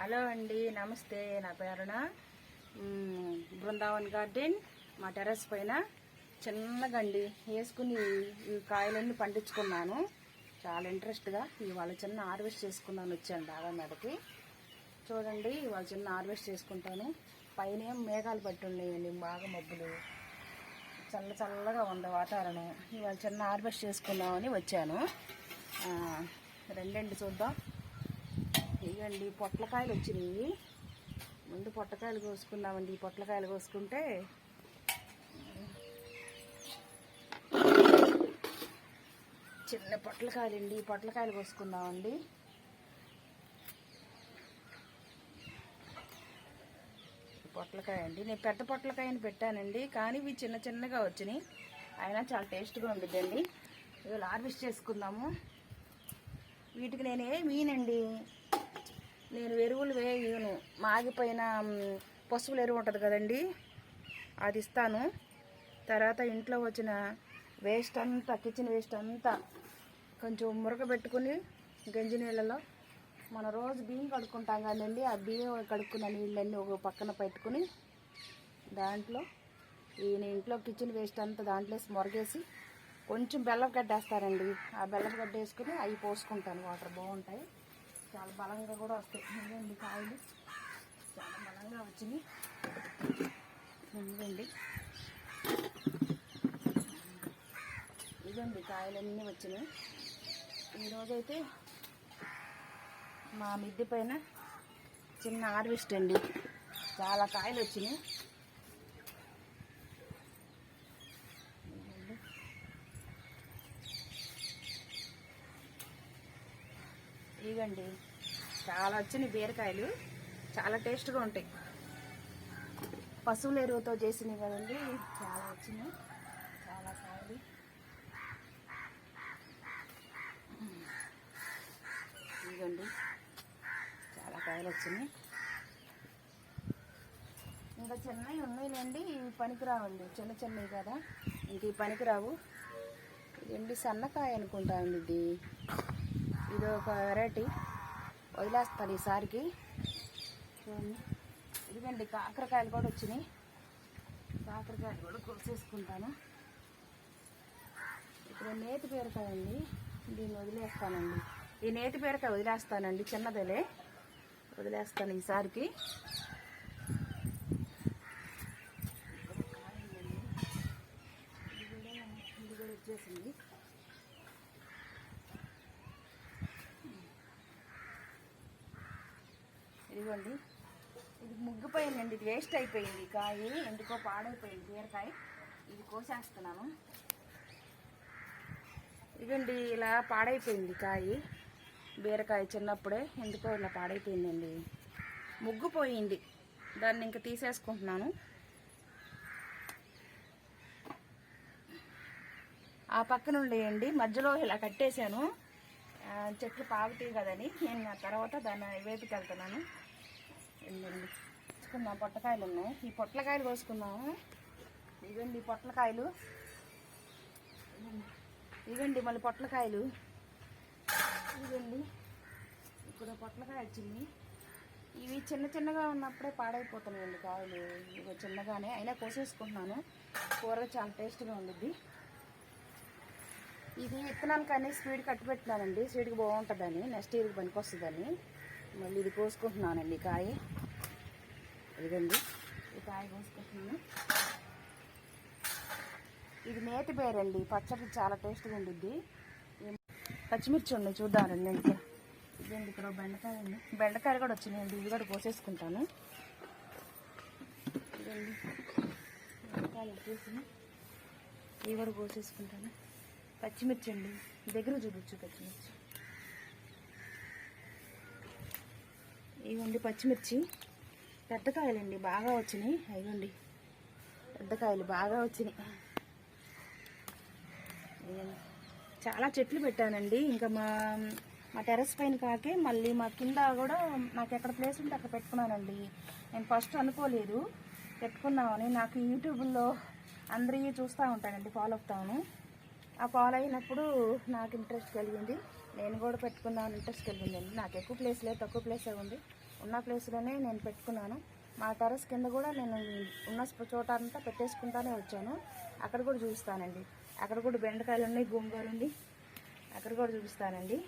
Hello అండి నమస్తే. నా పేరున బృందావన్ గార్డెన్ మా టెర్రస్ పైన చిన్నగా అండి వేసుకుని ఈ కాయలన్నీ పండించుకున్నాను. చాలా ఇంట్రెస్ట్గా ఇవాళ చిన్న హార్వెస్ట్ చేసుకున్నాను వచ్చాను బాగా మీదకి. చూడండి ఇవాళ చిన్న హార్వెస్ట్ చేసుకుంటాను. పైన ఏం మేఘాలు పట్టి ఉన్నాయండి బాగా మబ్బులు. చల్ల చల్లగా ఉంది వాతావరణం. ఇవాళ చిన్న హార్వెస్ట్ చేసుకుందామని వచ్చాను. రెండండి చూద్దాం. ఇవ్వండి పొట్లకాయలు వచ్చినాయి. ముందు పొట్లకాయలు కోసుకుందామండి. ఈ పొట్లకాయలు కోసుకుంటే చిన్న పొట్లకాయలు అండి పొట్లకాయలు కోసుకుందామండి. ఈ పొట్లకాయ అండి. నేను పెద్ద పొట్లకాయని పెట్టానండి కానీ ఇవి చిన్న చిన్నగా వచ్చినాయి. అయినా చాలా టేస్ట్గా ఉండిద్దండి. ఇవాళ హార్వెస్ట్ చేసుకుందాము. వీటికి నేను మీనండి. నేను ఎరువులు వేయను. మాగిపోయిన పశువుల ఎరువు ఉంటుంది కదండి అది ఇస్తాను. తర్వాత ఇంట్లో వచ్చిన వేస్ట్ అంతా కిచెన్ వేస్ట్ అంతా కొంచెం మురగబెట్టుకుని గంజి నీళ్ళలో మన రోజు బియ్యం కడుక్కుంటాం కదండి ఆ బియ్యం కడుక్కున్న నీళ్ళన్నీ ఒక పక్కన పెట్టుకుని దాంట్లో ఈయన ఇంట్లో కిచెన్ వేస్ట్ అంతా దాంట్లో వేసి మొరగేసి కొంచెం బెల్లం గడ్డ వేస్తారండి ఆ బెల్లం గడ్డ వేసుకుని అవి పోసుకుంటాను. వాటర్ బాగుంటాయి. చాలా బలంగా కూడా వస్తాయి. ఇదిగోండి కాయలు. చాలా బలంగా వచ్చినాయి ఇదిగోండి. ఇదండి కాయలన్నీ వచ్చినాయి. ఈరోజైతే మా మిద్దె పైన చిన్న హార్వెస్ట్ అండి. చాలా కాయలు వచ్చినాయి. ఇదిగోండి. ఇవ్వండి చాలా వచ్చినాయి బీరకాయలు. చాలా టేస్ట్గా ఉంటాయి. పశువుల ఎరువుతో చేసినవి కదండి చాలా వచ్చినాయి. చాలా కాయలు. ఇదండి చాలా కాయలు వచ్చినాయి. ఇంకా చిన్నవి ఉన్నాయిలేండి ఇవి పనికిరావండి. చిన్న చిన్నవి కదా. ఇంక ఇవి పనికిరావు. ఇదండి సన్నకాయ అనుకుంటా అండి ఇది ఇది ఒక వెరైటీ. వదిలేస్తాను ఈసారికి. ఇదిగండి కాకరకాయలు కూడా వచ్చినాయి. కాకరకాయలు కూడా కోసేసుకుంటాను. ఇప్పుడు నేతి బీరకాయ అండి దీన్ని వదిలేస్తానండి. ఈ నేతి బీరకాయ వదిలేస్తానండి చిన్నదేలే. వదిలేస్తాను ఈసారికి. ఇది కూడా ఇది కూడా వచ్చేసింది. ఇదిగోండి. ఇది ముగ్గిపోయిందండి. ఇది వేస్ట్ అయిపోయింది కాయి కాయ. ఎందుకో పాడైపోయింది బీరకాయ. ఇది కోసేస్తున్నాను. ఇదండి ఇలా పాడైపోయింది కాయ. బీరకాయ చిన్నప్పుడే ఎందుకో ఇలా పాడైపోయిందండి. ముగ్గుపోయింది. దాన్ని ఇంకా తీసేసుకుంటున్నాను. ఆ పక్కన ఉండేయండి మధ్యలో ఇలా కట్టేశాను. చెట్లు పాగుతాయి కదని నేను ఆ తర్వాత దాన్ని వేపుకెళ్తున్నాను వెళ్ళండి తెచ్చుకుందాం పొట్టకాయలు ఉన్నాయి ఈ పొట్లకాయలు కోసుకుందాము? ఇవండి పొట్లకాయలు. ఇవ్వండి. ఇవండి మళ్ళీ పొట్లకాయలు. ఇవండి ఇప్పుడు పొట్లకాయ వచ్చింది ఇవి చిన్న చిన్నగా ఉన్నప్పుడే పాడైపోతున్నాయండి కాయలు. ఇవి చిన్నగానే. అయినా కోసేసుకుంటున్నాను. కూర చాలా టేస్ట్గా ఉండిద్ది. ఇది విత్తనాలకనే స్వీడ్ కట్టుపెట్టినానండి స్వీడ్కి బాగుంటుందని నెక్స్ట్ ఇయర్కి పనికి వస్తుందని మళ్ళీ ఇది కోసుకుంటున్నానండి కాయ. ఇదండి ఈ కాయ కోసుకుంటున్నాను. ఇది నేతి బేరండి పచ్చడి చాలా టేస్ట్గా ఉండిద్ది. పచ్చిమిర్చి ఉంది చూద్దామండి ఇంకా. ఇదండి ఇక్కడ బెండకాయ ఉంది. బెండకాయలు కూడా వచ్చినాయండి ఇవి కూడా కోసేసుకుంటాను. ఇదండి బెండకాయలు వచ్చేసి ఇవి కూడా కోసేసుకుంటాను. పచ్చిమిర్చి అండి దగ్గర చూడొచ్చు పచ్చిమిర్చి. ఇవ్వండి పచ్చిమిర్చి. పెద్ద కాయలండి బాగా వచ్చినాయి. ఇవ్వండి పెద్ద కాయలు బాగా వచ్చినాయి. చాలా చెట్లు పెట్టానండి. ఇంకా మా మా టెర్రస్ పైన కాకే మళ్ళీ మా కింద కూడా నాకు ఎక్కడ ప్లేస్ ఉంటే అక్కడ పెట్టుకున్నానండి. నేను ఫస్ట్ అనుకోలేదు. పెట్టుకున్నామని నాకు యూట్యూబ్లో అందరివి చూస్తూ ఉంటానండి ఫాలో అవుతాను. ఆ ఫాలో అయినప్పుడు నాకు ఇంట్రెస్ట్ కలిగింది. నేను కూడా పెట్టుకుందామని ఇంట్రెస్ట్ వెళ్ళిందండి. నాకు ఎక్కువ ప్లేస్ లేదు తక్కువ ప్లేసే ఉంది. ఉన్న ప్లేస్లోనే నేను పెట్టుకున్నాను. మా టెరస్ కింద కూడా నేను ఉన్న చోట అంతా పెట్టేసుకుంటానే వచ్చాను. అక్కడ కూడా చూపిస్తానండి. అక్కడ కూడా బెండకాయలు ఉన్నాయి గోంగూర ఉంది అక్కడ కూడా చూపిస్తానండి.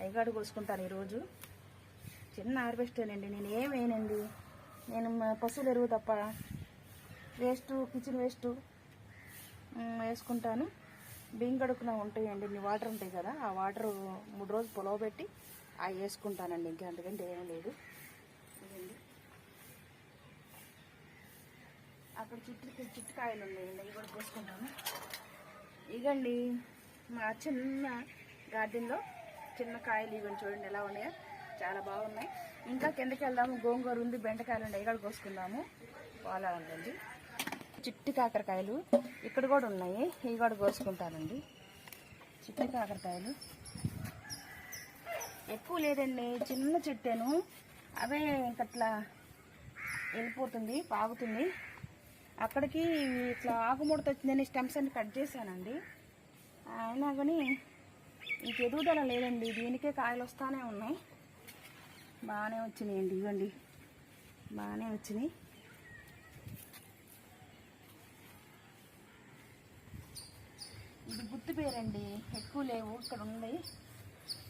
అవి కూడా కోసుకుంటాను ఈరోజు. చిన్న హార్వెస్టేనండి నేను ఏం వేయనండి. నేను మా ఎరువు తప్ప వేస్ట్ కిచెన్ వేస్ట్ వేసుకుంటాను. బియ్యం కడుక్కున ఉంటాయండి. మీ వాటర్ ఉంటాయి కదా ఆ వాటర్ మూడు రోజులు పొలవ పెట్టి అవి వేసుకుంటానండి. ఇంకా అంతకంటే ఏం లేదు. అక్కడ చుట్టూ చిట్టుకాయలు ఉన్నాయండి. అవి కూడా పోసుకుంటాను. ఇగండి మా చిన్న గార్డెన్లో చిన్న కాయలు ఇవన్నీ చూడండి ఎలా ఉన్నాయో. చాలా బాగున్నాయి. ఇంకా కిందకి వెళ్దాము. గోంగూర ఉంది బెండకాయలు ఉన్నాయి. ఇక్కడ కోసుకుందాము బాగా ఉందండి చిట్టి కాకరకాయలు ఇక్కడ కూడా ఉన్నాయి. ఇవి కూడా కోసుకుంటానండి. చిట్టి కాకరకాయలు. ఎక్కువ లేదండి. చిన్న చెట్టేను. అవే ఇంకట్లా వెళ్ళిపోతుంది పాగుతుంది. అక్కడికి ఇట్లా ఆకుముడత వచ్చిందని స్టెమ్స్ అన్ని కట్ చేశానండి. అయినా కానీ ఇంక ఎదుగుదల లేదండి. దీనికే కాయలు వస్తానే ఉన్నాయి. బాగానే వచ్చినాయండి. ఇవ్వండి. బాగానే వచ్చినాయి. ఇది ఎక్కువ లేవు. ఇక్కడ ఉంది.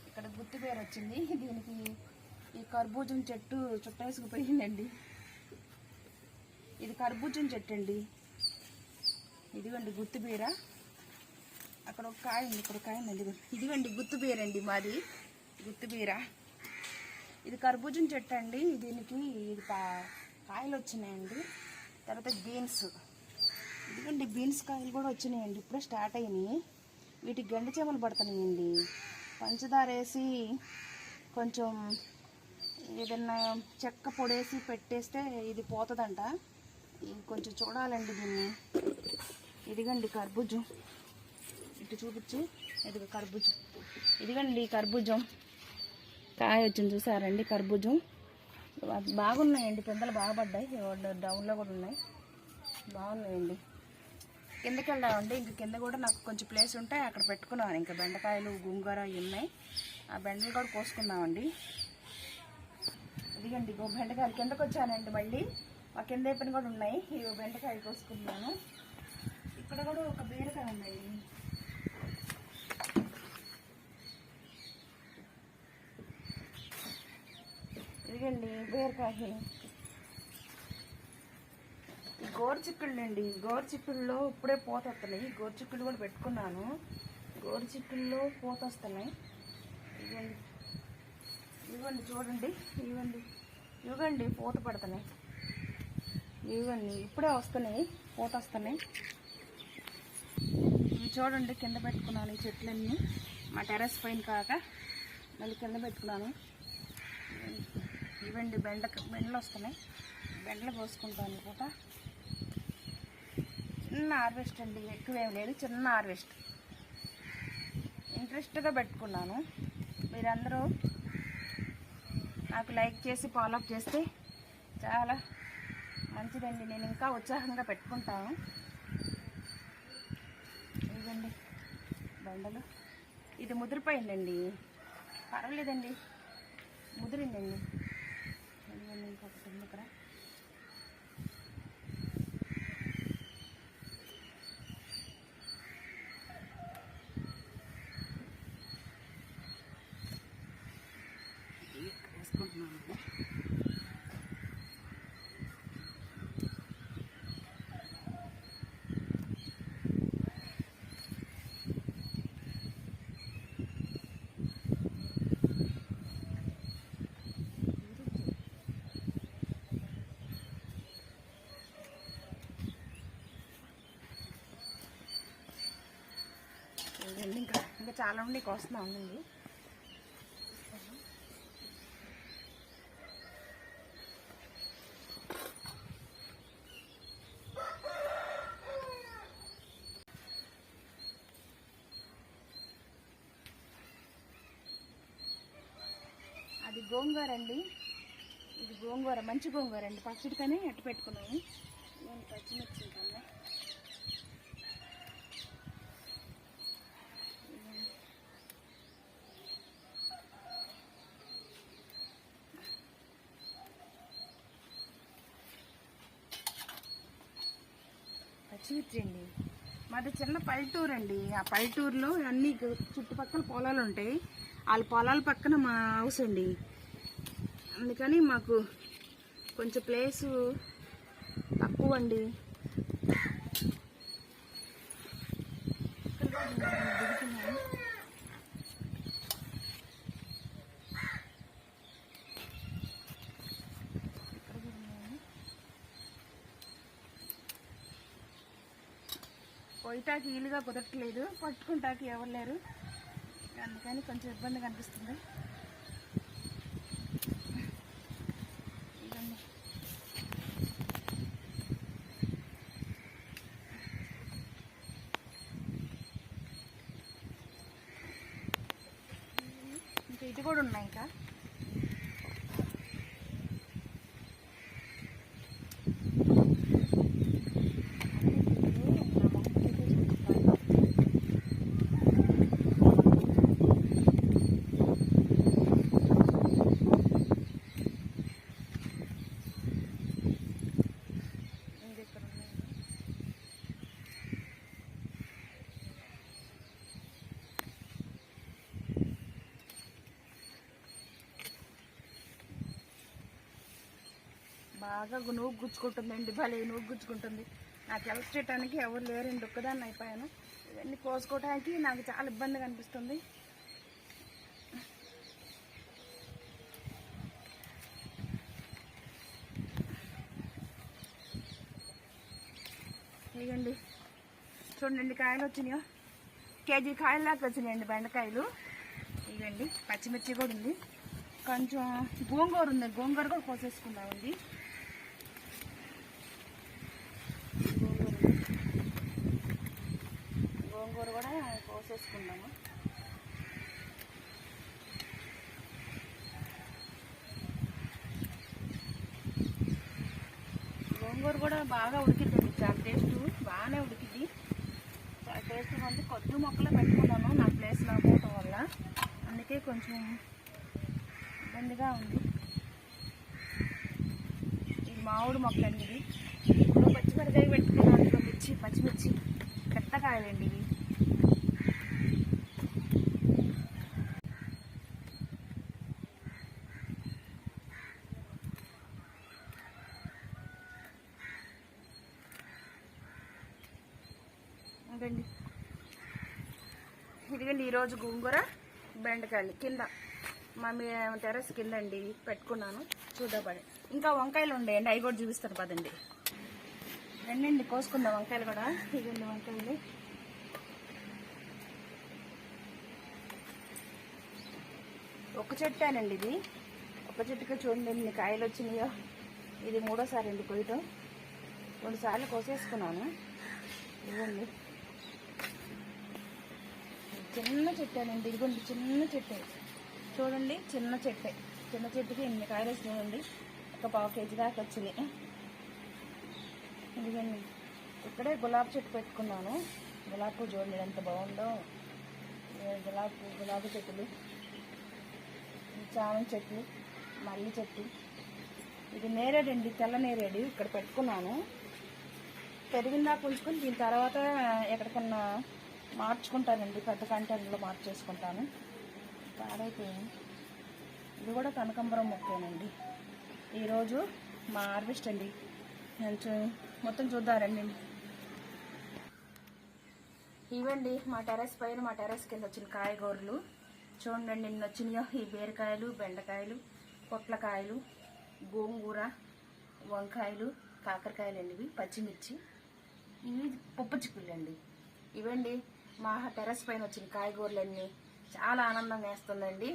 ఇక్కడ గుత్తి పేరు వచ్చింది. దీనికి ఈ కర్బూజం చెట్టు చుట్టేసుకుపోయిందండి ఇది కర్బూజం చెట్టు అండి ఇదిగోండి గుత్తిబీర అక్కడ ఒక కాయ ఉంది. ఇక్కడ కాయ ఉంది. ఇదిగోండి. గుత్తి అండి మాది. గుత్తి బీర. ఇది కర్బూజం చెట్టు అండి దీనికి ఇది కాయలు వచ్చినాయండి. తర్వాత బీన్స్. ఇదిగోండి బీన్స్ కాయలు కూడా వచ్చినాయండి. ఇప్పుడే స్టార్ట్ అయినాయి. వీటికి గండి చేపలు పడుతున్నాయండి పంచదార వేసి కొంచెం ఏదన్నా చెక్క పొడేసి పెట్టేస్తే ఇది పోతుందంట. కొంచెం చూడాలండి దీన్ని. ఇదిగండి కర్బూజం. ఇటు చూపించి. ఇదిగో కర్బూజం. ఇదిగండి కర్బూజం. కాయ వచ్చింది చూసారండి కర్బూజం. బాగున్నాయండి. పెద్దలు బాగా పడ్డాయి. డౌన్లో కూడా ఉన్నాయి. బాగున్నాయండి. కిందకి వెళ్దామండి ఇంక కింద కూడా నాకు కొంచెం ప్లేస్ ఉంటే అక్కడ పెట్టుకున్నాను. ఇంకా బెండకాయలు గుంగూర అవి ఉన్నాయి. ఆ బెండలు కూడా కోసుకుందామండి. ఇదిగండి ఇగో బెండకాయలు. కిందకు వచ్చానండి మళ్ళీ. మా కింద పని కూడా ఉన్నాయి. ఇవి బెండకాయలు కోసుకున్నాను ఇక్కడ కూడా ఒక బీరకాయ ఉన్నాయి ఇదిగండి బీరకాయ. గోరుచిక్కుళ్ళండి. గోరుచిక్కుల్లో ఇప్పుడే పూత వస్తున్నాయి గోరుచిక్కులు కూడా పెట్టుకున్నాను. గోరుచిక్కుల్లో పూత వస్తున్నాయి ఇవ్వండి. ఇవ్వండి చూడండి. ఇవ్వండి. ఇవ్వండి. పూత పడుతున్నాయి. ఇవ్వండి. ఇప్పుడే వస్తున్నాయి. పూత వస్తున్నాయి ఇవి చూడండి. కింద పెట్టుకున్నాను ఈ చెట్లన్నీ. మా టెర్రస్ పైన కాక మళ్ళీ కింద పెట్టుకున్నాను. ఇవ్వండి. బెండ బెండలు వస్తున్నాయి బెండలు పోసుకుంటాను. పూట చిన్న హార్వెస్ట్ అండి ఎక్కువేం లేదు చిన్న హార్వెస్ట్. ఇంట్రెస్ట్గా పెట్టుకున్నాను. మీరందరూ నాకు లైక్ చేసి ఫాలోఅప్ చేస్తే చాలా మంచిదండి. నేను ఇంకా ఉత్సాహంగా పెట్టుకుంటాను. ఇదండి బండలు. ఇది ముదిరిపోయిందండి. పర్వాలేదండి. ముదిరిందండి. ఇంకొకటి ఇక్కడ ఇది వేసుకుంటున్నాను ఇదండి ఇంకా ఇంకా చాలా ఉండి కోస్తున్నా ఉండండి. అది గోంగూర అండి. ఇది గోంగూర మంచి గోంగూర అండి. పచ్చడికనే అట్టు పెట్టుకున్నాము. నేను పచ్చిమిర్చి కన్నా అండి మాది చిన్న పల్లెటూరు అండి ఆ పల్లెటూరులో అన్ని చుట్టుపక్కల పొలాలు ఉంటాయి. వాళ్ళ పొలాల పక్కన మా హౌస్ అండి. అందుకని మాకు కొంచెం ప్లేసు తక్కువ అండి దిగుతున్నాను. ఇక్కడ కూడా ఉన్నాను. కొయ్యటాకి వీలుగా కుదరట్లేదు. పట్టుకుంటాకి ఎవరు లేరు. అందుకని కొంచెం ఇబ్బందిగా అనిపిస్తుంది. ఇంకా ఇది కూడా ఉన్నాయి ఇంకా ఇది ఇక్కడ ఉన్నాయి. బాగా గు- నూగు గుచ్చుకుంటుందండి భలే నూగు గుచ్చుకుంటుంది. నాకు హెల్ప్ చేయడానికి ఎవరు లేరండి ఒక్కదాన్ని అయిపోయాను. ఇవన్నీ కోసుకోవడానికి నాకు చాలా ఇబ్బందిగా అనిపిస్తుంది. ఇవ్వండి చూడండి కాయలు వచ్చినాయో. కేజీ కాయలు దాకా వచ్చినాయండి బెండకాయలు. ఇవ్వండి పచ్చిమిర్చి కూడా ఉంది. కొంచెం గోంగూర ఉంది గోంగూర కూడా కోసేసుకున్నామండి గోంగూర ఉంది. గోంగూర కూడా కోసేసుకున్నాము గోంగూర కూడా బాగా ఉడికిద్దండి చాలా టేస్ట్ బాగానే ఉడికిద్ది చాలా టేస్ట్ ఉంది. కొద్ది మొక్కలు పెట్టుకున్నాను నా ప్లేస్ లేకపోవటం వల్ల. అందుకే కొంచెం ఇబ్బందిగా ఉంది. ఇది మామిడి మొక్క అండి ఇది ఇప్పుడు పచ్చిమిరకాయ పెట్టుకున్నాను. మిర్చి పచ్చిమిర్చి పెద్దకాయలండి. ఇవి ఇదండి ఇదిగండి ఈరోజు గోంగూర బెండకాయలు కింద. మా మీ టెర్రస్ కింద అండి పెట్టుకున్నాను. చూద్దాపడి ఇంకా వంకాయలు ఉండేయండి అవి కూడా చూపిస్తారు పదండి. రండి కోసుకుందాం వంకాయలు కూడా. ఇదండి వంకాయలు. ఒక చెట్టేనండి ఇది. ఒక చెట్టుకి చూడండి ఎన్ని కాయలు వచ్చినాయో. ఇది మూడోసారి అండి కొయ్యటం. రెండు సార్లు కోసేసుకున్నాను. ఇవ్వండి చిన్న చెట్టేనండి ఇదిగోండి చిన్న చెట్టే. చూడండి చిన్న చెట్టే. చిన్న చెట్టుకి ఎన్ని కాయలు వచ్చినాయండి ఒక పావు కేజీ దాకా వచ్చినాయి ఇదిగోండి ఇక్కడే గులాబీ చెట్టు పెట్టుకున్నాను. గులాబీ పువ్వు చూడండి ఎంత బాగుందో. గులాబీ గులాబీ చెట్టులు. ఈ చామంతి చెట్లు మల్లి చెట్టు. ఇది నేరేడండి తెల్ల నేరేడు. ఇక్కడ పెట్టుకున్నాను. పెరిగిందాక ఉంచుకొని దీని తర్వాత ఎక్కడికన్నా మార్చుకుంటానండి పెద్ద కంటైనర్లో మార్చేసుకుంటాను. పాడైపోయింది. ఇది కూడా కనకాంబరం మొక్కేనండి. ఈరోజు మా హార్వెస్ట్ అండి. నేను మొత్తం చూద్దారండి ఇవండి మా టెర్రస్ పైన మా టెర్రస్ కింద వచ్చిన కాయగూరలు. చూడండి నిన్న వచ్చినాయో. ఈ బీరకాయలు బెండకాయలు పొట్లకాయలు గోంగూర వంకాయలు కాకరకాయలు అండి ఇవి పచ్చిమిర్చి. ఇవి పప్పు చిక్కులు అండి. ఇవండి మా టెరస్ పైన వచ్చిన కాయగూరలన్నీ చాలా ఆనందంగా వేస్తుందండి.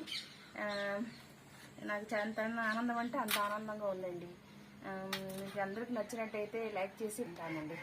నాకు ఎంత ఆనందం అంటే అంత ఆనందంగా ఉందండి. మీకు అందరికి నచ్చినట్టయితే లైక్ చేసి ఉంటానండి.